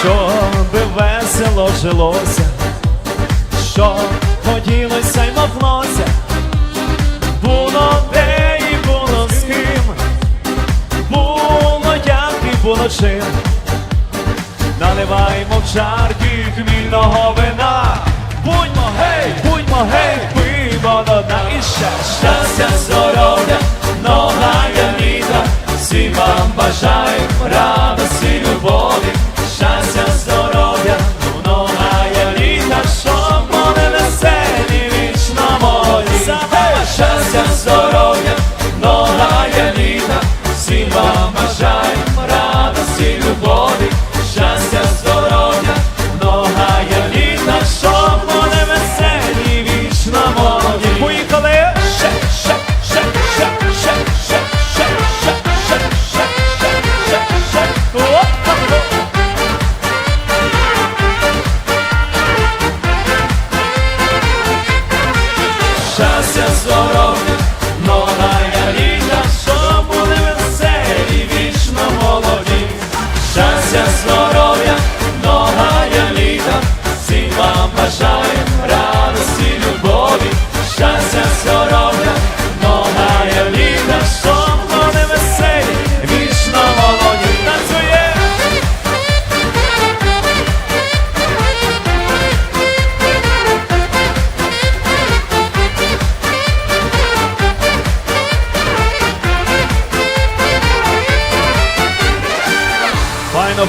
Щоби весело жилося, що хотілося й моглося, було де і було з ким, було як і було чим. Наливаймо в чарки хмільного вина. Будьмо гей, будьмо гей, пиво до дна і ще щастя, здоров'я, нога я всім вам бажаю радості,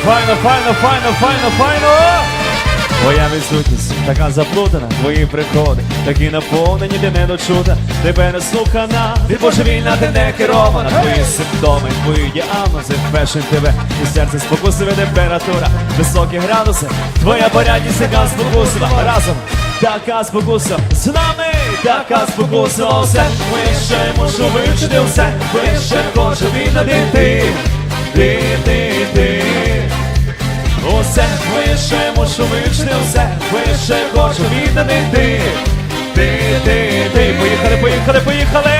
Файно, файно, файно, файно, файно. Твоя відсутність така заплутана, твої приходи, такі наповнені, ти не дочута, тебе не слухана, ти божевільна, ти не керована, твої симптоми, твої діагнози, вперше тебе, і серце спокусує температура, високі градуси, твоя порядність, яка спокусила разом. Така спокуса з нами, така спокуса все, ми ще можу вивчити все, ми ще хочу віддати ти, ти, ти, ти. Усе вище мушу вивчити все, вище хочу віддати ти, ти, ти, ти. Поїхали, поїхали, поїхали.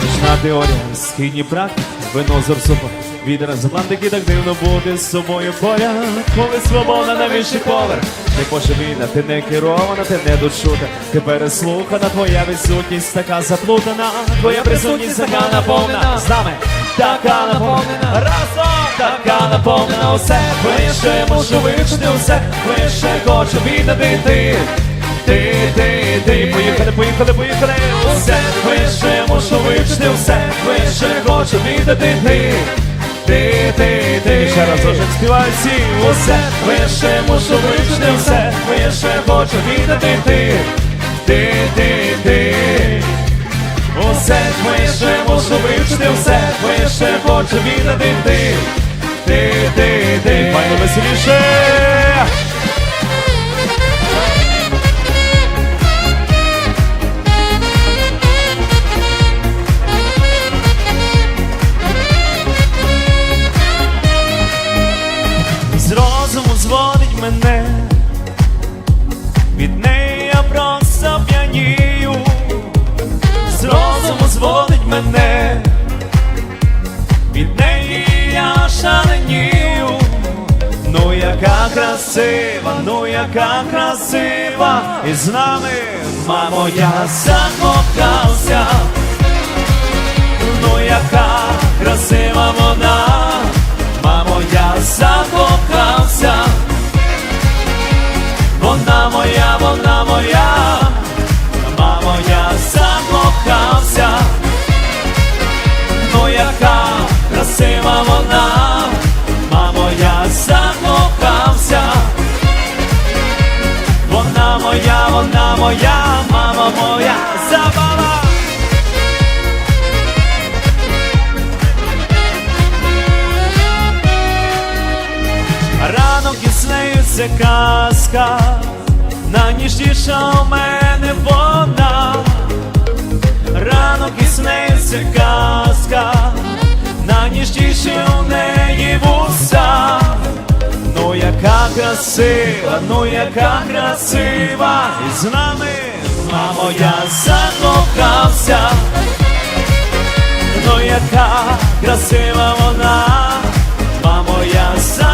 Точна теорія, східні практики, вино з Вітер з Атлантики так дивно бути з собою поряд, коли свобода на вищий поверх. Ти пошевільна, ти не керована, ти не дочута, ти переслухана, твоя відсутність така заплутана, твоя присутність така наповнена. з нами, така наповнена, разом така наповнена усе, вище мушу вивчити усе, вище хочу віддати. Ти. Ти, ти, ти, поїхали, поїхали, поїхали, усе, вище мушу вивчити все, вище хочу віддати. Ти. Ти, ти, ти, ще раз уже співай всі, усе, вище мушу вивчити все, вище хочу віддати ти. Ти, ти, ти, усе, вище мушу вивчити все, вище хочу віддати ти. Ти, ти, ти, Файно веселіше! Розуму зводить мене, від неї я просто п'янію, з розуму зводить мене, від неї я шаленію, ну яка красива, ну яка красива, і з нами, мамо, я закохався, ну яка красива вона. Мамо, я закохався, вона моя, вона моя, це казка, найніжніша у мене вона, ранок із нею казка, найніжніше у неї вуса, ну яка красива, ну яка красива, і з нами, мамо, я закохався, ну яка красива вона, мамо, я закохався.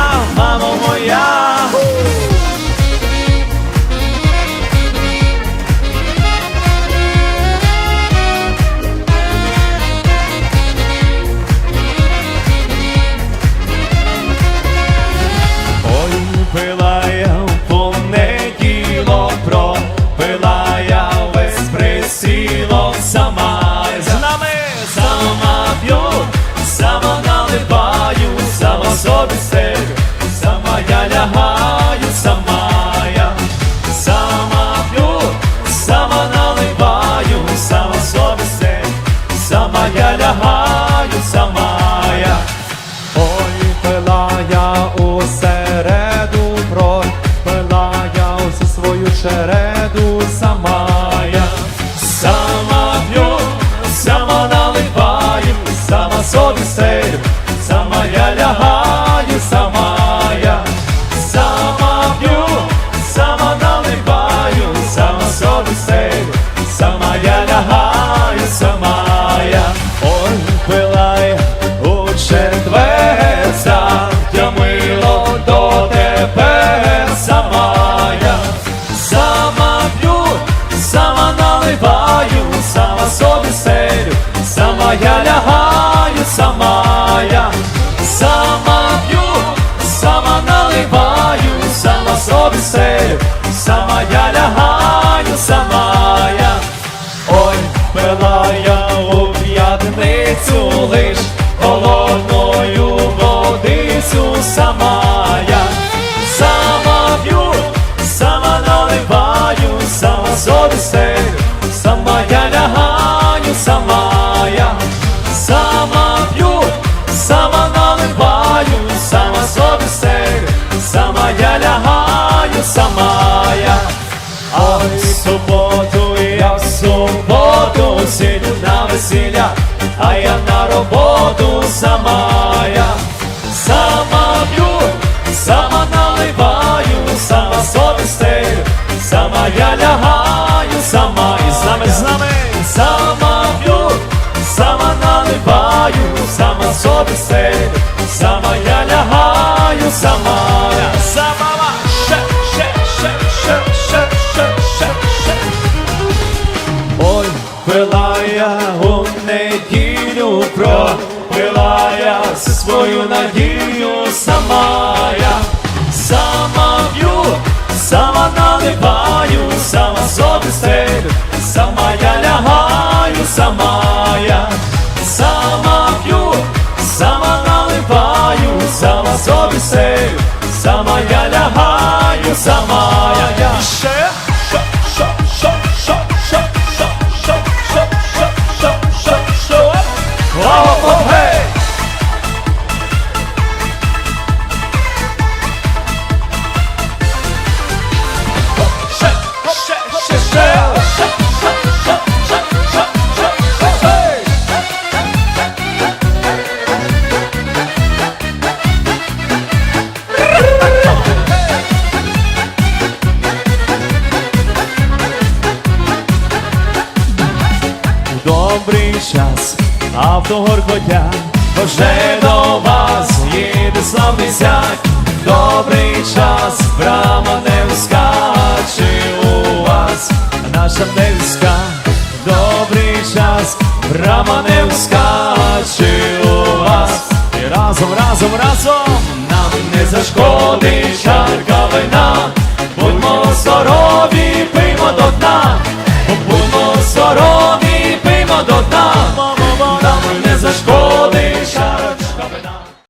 пила. серце свою надію сама я сама б'ю, сама наливаю, сама собі стелю, сама я лягаю, сама я, сама б'ю, сама наливаю, сама собі стелю, сама я лягаю, сама я. час, автогоркотя вже до вас їде славний сяк, добрий час, брама Невська, чи у вас. Наша Невська, добрий час, брама Невська, чи у вас, і разом, разом, разом.